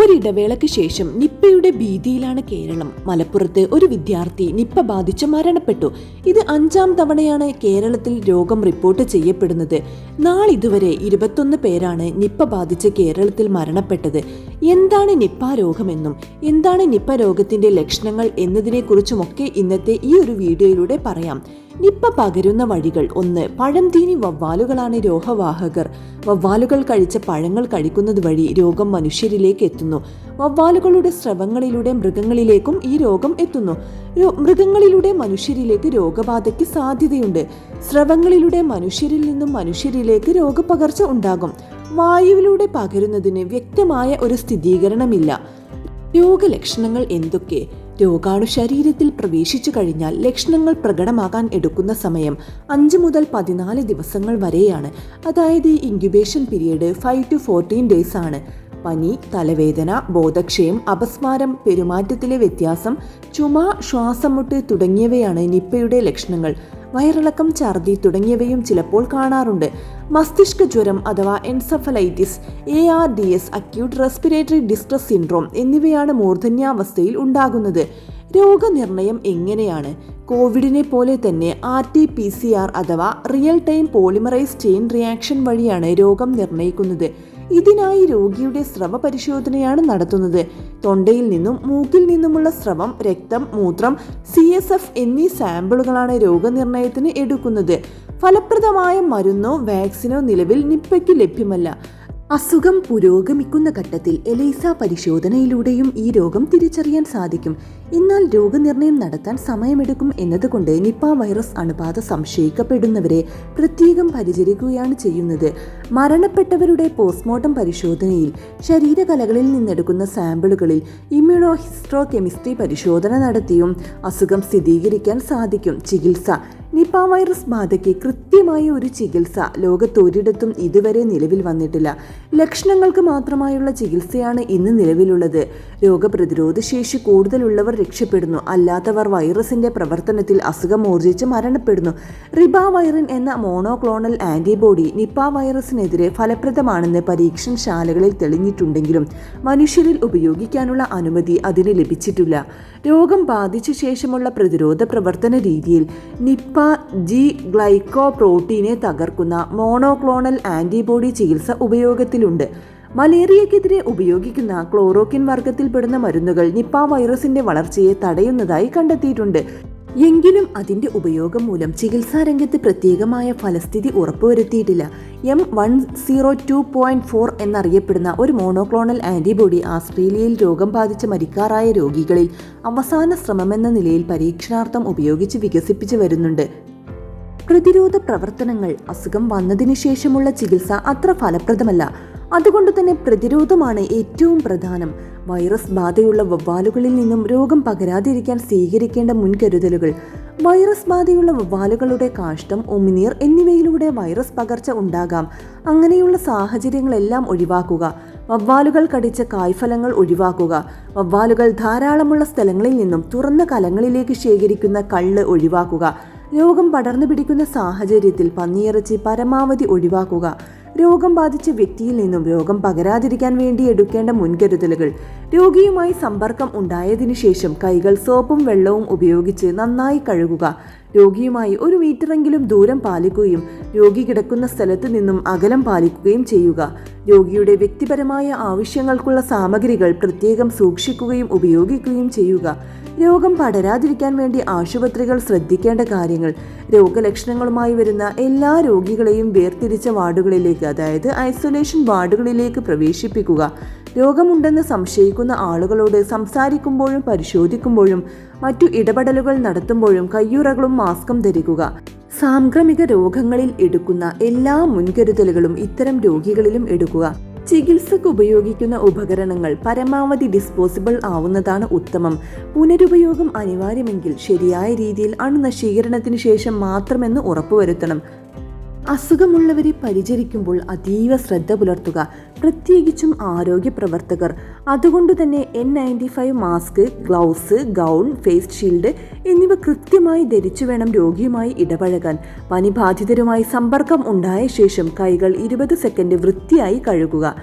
ഒരിടവേളയ്ക്ക് ശേഷം നിപ്പയുടെ ഭീതിയിലാണ് കേരളം. മലപ്പുറത്ത് ഒരു വിദ്യാർത്ഥി നിപ്പ ബാധിച്ച് മരണപ്പെട്ടു. ഇത് അഞ്ചാം തവണയാണ് കേരളത്തിൽ രോഗം റിപ്പോർട്ട് ചെയ്യപ്പെടുന്നത്. നാളിതുവരെ ഇരുപത്തൊന്ന് പേരാണ് നിപ്പ ബാധിച്ച് കേരളത്തിൽ മരണപ്പെട്ടത്. എന്താണ് നിപ്പ രോഗമെന്നും എന്താണ് നിപ്പ രോഗത്തിന്റെ ലക്ഷണങ്ങൾ എന്നതിനെക്കുറിച്ചുമൊക്കെ ഇന്നത്തെ ഈ ഒരു വീഡിയോയിലൂടെ പറയാം. നിപ്പ പകരുന്ന വഴികൾ ഒന്ന് പഴം പഴംതീനി വവ്വാലുകളാണ് രോഗവാഹകർ. വവ്വാലുകൾ കഴിച്ച പഴങ്ങൾ കഴിക്കുന്നത് വഴി രോഗം മനുഷ്യരിലേക്ക് എത്തുന്നു. വവ്വാലുകളുടെ സ്രവങ്ങളിലൂടെ മൃഗങ്ങളിലേക്കും ഈ രോഗം എത്തുന്നു. മൃഗങ്ങളിലൂടെ മനുഷ്യരിലേക്ക് രോഗബാധയ്ക്ക് സാധ്യതയുണ്ട്. സ്രവങ്ങളിലൂടെ മനുഷ്യരിൽ നിന്നും മനുഷ്യരിലേക്ക് രോഗപകർച്ച ഉണ്ടാകും. വായുവിലൂടെ പകരുന്നതിന് വ്യക്തമായ ഒരു സ്ഥിരീകരണമില്ല. രോഗലക്ഷണങ്ങൾ എന്തൊക്കെ? രോഗാണു ശരീരത്തിൽ പ്രവേശിച്ചു കഴിഞ്ഞാൽ ലക്ഷണങ്ങൾ പ്രകടമാകാൻ എടുക്കുന്ന സമയം അഞ്ച് മുതൽ പതിനാല് ദിവസങ്ങൾ വരെയാണ്. അതായത് incubation period five to fourteen days ആണ്. പനി തലവേദന ബോധക്ഷയം അപസ്മാരം പെരുമാറ്റത്തിലെ വ്യത്യാസം ചുമ ശ്വാസമുട്ട് തുടങ്ങിയവയാണ് നിപ്പയുടെ ലക്ഷണങ്ങൾ. വയറിളക്കം ഛർദി തുടങ്ങിയവയും ചിലപ്പോൾ കാണാറുണ്ട്. മസ്തിഷ്ക ജ്വരം അഥവാ encephalitis A R D S acute respiratory distress syndrome എന്നിവയാണ് മൂർധന്യാവസ്ഥയിൽ ഉണ്ടാകുന്നത്. രോഗനിർണയം എങ്ങനെയാണ്? കോവിഡിനെ പോലെ തന്നെ R T P C R അഥവാ real time polymerise chain reaction വഴിയാണ് രോഗം നിർണയിക്കുന്നത് ഇതിനായി രോഗിയുടെ സ്രവ പരിശോധനയാണ് നടത്തുന്നത്. തൊണ്ടയിൽ നിന്നും മൂക്കിൽ നിന്നുമുള്ള സ്രവം രക്തം മൂത്രം സി എസ് എഫ് എന്നീ സാമ്പിളുകളാണ് രോഗനിർണയത്തിന് എടുക്കുന്നത്. ഫലപ്രദമായ മരുന്നോ വാക്സിനോ നിലവിൽ നിപ്പയ്ക്ക് ലഭ്യമല്ല. അസുഖം പുരോഗമിക്കുന്ന ഘട്ടത്തിൽ എലൈസ പരിശോധനയിലൂടെയും ഈ രോഗം തിരിച്ചറിയാൻ സാധിക്കും. എന്നാൽ രോഗനിർണയം നടത്താൻ സമയമെടുക്കും എന്നതുകൊണ്ട് നിപ്പ വൈറസ് അണുബാധ സംശയിക്കപ്പെടുന്നവരെ പ്രത്യേകം പരിചരിക്കുകയാണ് ചെയ്യുന്നത്. മരണപ്പെട്ടവരുടെ പോസ്റ്റ്മോർട്ടം പരിശോധനയിൽ ശരീരകലകളിൽ നിന്നെടുക്കുന്ന സാമ്പിളുകളിൽ ഇമ്മ്യൂണോ ഹിസ്ട്രോ കെമിസ്ട്രി പരിശോധന നടത്തിയും അസുഖം സ്ഥിരീകരിക്കാൻ സാധിക്കും. ചികിത്സ. നിപ വൈറസ് ബാധയ്ക്ക് കൃത്യമായ ഒരു ചികിത്സ ലോകത്തൊരിടത്തും ഇതുവരെ നിലവിൽ വന്നിട്ടില്ല. ലക്ഷണങ്ങൾക്ക് മാത്രമായുള്ള ചികിത്സയാണ് ഇന്ന് നിലവിലുള്ളത്. രോഗപ്രതിരോധ ശേഷി കൂടുതലുള്ളവർ രക്ഷപ്പെടുന്നു. അല്ലാത്തവർ വൈറസിന്റെ പ്രവർത്തനത്തിൽ അസുഖം മൂർജിച്ച് മരണപ്പെടുന്നു. റിബ വൈറിൻ എന്ന മോണോക്ലോണൽ ആന്റിബോഡി നിപ്പ വൈറസിനെതിരെ ഫലപ്രദമാണെന്ന് പരീക്ഷണശാലകളിൽ തെളിഞ്ഞിട്ടുണ്ടെങ്കിലും മനുഷ്യരിൽ ഉപയോഗിക്കാനുള്ള അനുമതി അതിന് ലഭിച്ചിട്ടില്ല. രോഗം ബാധിച്ച ശേഷമുള്ള പ്രതിരോധ പ്രവർത്തന രീതിയിൽ നിപ്പ ജി ഗ്ലൈക്കോ പ്രോട്ടീനെ തകർക്കുന്ന മോണോക്ലോണൽ ആന്റിബോഡി ചികിത്സ ഉപയോഗത്തിലുണ്ട് മലേറിയക്കെതിരെ ഉപയോഗിക്കുന്ന ക്ലോറോക്കിൻ വർഗത്തിൽപ്പെടുന്ന മരുന്നുകൾ നിപ്പ വൈറസിന്റെ വളർച്ചയെ തടയുന്നതായി കണ്ടെത്തിയിട്ടുണ്ട്. എങ്കിലും അതിന്റെ ഉപയോഗം മൂലം ചികിത്സാ രംഗത്ത് പ്രത്യേകമായ ഫലസ്ഥിതി ഉറപ്പുവരുത്തിയിട്ടില്ല. M one zero two point four എന്നറിയപ്പെടുന്ന ഒരു മോണോക്ലോണൽ ആന്റിബോഡി ആസ്ട്രേലിയയിൽ രോഗം ബാധിച്ച് മരിക്കാറായ രോഗികളിൽ അവസാന ശ്രമമെന്ന നിലയിൽ പരീക്ഷണാർത്ഥം ഉപയോഗിച്ച് വികസിപ്പിച്ചു വരുന്നുണ്ട്. പ്രതിരോധ പ്രവർത്തനങ്ങൾ അസുഖം വന്നതിന് ശേഷമുള്ള ചികിത്സ അത്ര ഫലപ്രദമല്ല. അതുകൊണ്ട് തന്നെ പ്രതിരോധമാണ് ഏറ്റവും പ്രധാനം. വൈറസ് ബാധയുള്ള വവ്വാലുകളിൽ നിന്നും രോഗം പകരാതിരിക്കാൻ സ്വീകരിക്കേണ്ട മുൻകരുതലുകൾ. വൈറസ് ബാധയുള്ള വവ്വാലുകളുടെ കാഷ്ടം ഉമിനീർ എന്നിവയിലൂടെ വൈറസ് പകർച്ച ഉണ്ടാകാം. അങ്ങനെയുള്ള സാഹചര്യങ്ങളെല്ലാം ഒഴിവാക്കുക. വവ്വാലുകൾ കടിച്ച കായ്ഫലങ്ങൾ ഒഴിവാക്കുക. വവ്വാലുകൾ ധാരാളമുള്ള സ്ഥലങ്ങളിൽ നിന്നും തുറന്ന കലങ്ങളിലേക്ക് ശേഖരിക്കുന്ന കള്ള് ഒഴിവാക്കുക. രോഗം പടർന്നു പിടിക്കുന്ന സാഹചര്യത്തിൽ പന്നിയിറച്ചി പരമാവധി ഒഴിവാക്കുക. രോഗം ബാധിച്ച വ്യക്തിയിൽ നിന്നും രോഗം പകരാതിരിക്കാൻ വേണ്ടി എടുക്കേണ്ട മുൻകരുതലുകൾ. രോഗിയുമായി സമ്പർക്കം ഉണ്ടായതിനു ശേഷം കൈകൾ സോപ്പും വെള്ളവും ഉപയോഗിച്ച് നന്നായി കഴുകുക. രോഗിയുമായി ഒരു മീറ്ററെങ്കിലും ദൂരം പാലിക്കുകയും രോഗി കിടക്കുന്ന സ്ഥലത്ത് നിന്നും അകലം പാലിക്കുകയും ചെയ്യുക. രോഗിയുടെ വ്യക്തിപരമായ ആവശ്യങ്ങൾക്കുള്ള സാമഗ്രികൾ പ്രത്യേകം സൂക്ഷിക്കുകയും ഉപയോഗിക്കുകയും ചെയ്യുക. രോഗം പടരാതിരിക്കാൻ വേണ്ടി ആശുപത്രികൾ ശ്രദ്ധിക്കേണ്ട കാര്യങ്ങൾ. രോഗലക്ഷണങ്ങളുമായി വരുന്ന എല്ലാ രോഗികളെയും വേർതിരിച്ച വാർഡുകളിലേക്ക് അതായത് ഐസൊലേഷൻ വാർഡുകളിലേക്ക് പ്രവേശിപ്പിക്കുക. രോഗമുണ്ടെന്ന് സംശയിക്കുന്ന ആളുകളോട് സംസാരിക്കുമ്പോഴും പരിശോധിക്കുമ്പോഴും മറ്റു ഇടപെടലുകൾ നടത്തുമ്പോഴും കയ്യുറകളും മാസ്കും ധരിക്കുക. സാംക്രമിക രോഗങ്ങളിൽ എടുക്കുന്ന എല്ലാ മുൻകരുതലുകളും ഇത്തരം രോഗികളിലും എടുക്കുക. ചികിത്സക്ക് ഉപയോഗിക്കുന്ന ഉപകരണങ്ങൾ പരമാവധി ഡിസ്പോസിബിൾ ആവുന്നതാണ് ഉത്തമം. പുനരുപയോഗം അനിവാര്യമെങ്കിൽ ശരിയായ രീതിയിൽ അണുനശീകരണത്തിന് ശേഷം മാത്രമെന്ന് ഉറപ്പുവരുത്തണം. അസുഖമുള്ളവരെ പരിചരിക്കുമ്പോൾ അതീവ ശ്രദ്ധ പുലർത്തുക. പ്രത്യേകിച്ചും ആരോഗ്യ പ്രവർത്തകർ. അതുകൊണ്ട് തന്നെ N ninety five mask gloves gown face shield എന്നിവ കൃത്യമായി ധരിച്ചു വേണം രോഗിയുമായി ഇടപഴകാൻ. പനി ബാധിതരുമായി സമ്പർക്കം ഉണ്ടായ ശേഷം കൈകൾ ഇരുപത് സെക്കൻഡ് വൃത്തിയായി കഴുകുക.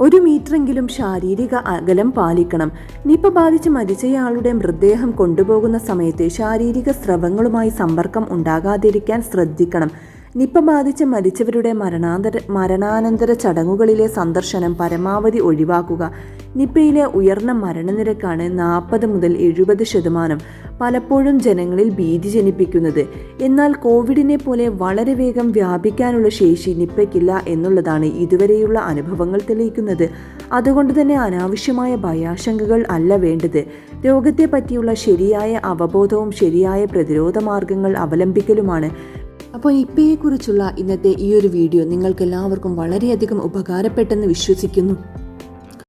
ഒരു മീറ്ററെങ്കിലും ശാരീരിക അകലം പാലിക്കണം. നിപ ബാധിച്ച് മരിച്ചയാളുടെ മൃതദേഹം കൊണ്ടുപോകുന്ന സമയത്ത് ശാരീരിക സ്രവങ്ങളുമായി സമ്പർക്കം ഉണ്ടാകാതിരിക്കാൻ ശ്രദ്ധിക്കണം. നിപ്പ ബാധിച്ച് മരിച്ചവരുടെ മരണാന്തര മരണാനന്തര ചടങ്ങുകളിലെ സന്ദർശനം പരമാവധി ഒഴിവാക്കുക. നിപ്പയിലെ ഉയർന്ന മരണനിരക്കാണ് നാൽപ്പത് മുതൽ എഴുപത് ശതമാനം പലപ്പോഴും ജനങ്ങളിൽ ഭീതി ജനിപ്പിക്കുന്നത്. എന്നാൽ കോവിഡിനെ പോലെ വളരെ വേഗം വ്യാപിക്കാനുള്ള ശേഷി നിപ്പയ്ക്കില്ല എന്നുള്ളതാണ് ഇതുവരെയുള്ള അനുഭവങ്ങൾ തെളിയിക്കുന്നത്. അതുകൊണ്ട് തന്നെ അനാവശ്യമായ ഭയാശങ്കകൾ അല്ല വേണ്ടത്. രോഗത്തെ പറ്റിയുള്ള ശരിയായ അവബോധവും ശരിയായ പ്രതിരോധ മാർഗങ്ങൾ അവലംബിക്കലുമാണ് അപ്പോൾ നിപ്പയെക്കുറിച്ചുള്ള ഇന്നത്തെ ഈ ഒരു വീഡിയോ നിങ്ങൾക്ക് എല്ലാവർക്കും വളരെയധികം ഉപകാരപ്പെട്ടെന്ന് വിശ്വസിക്കുന്നു.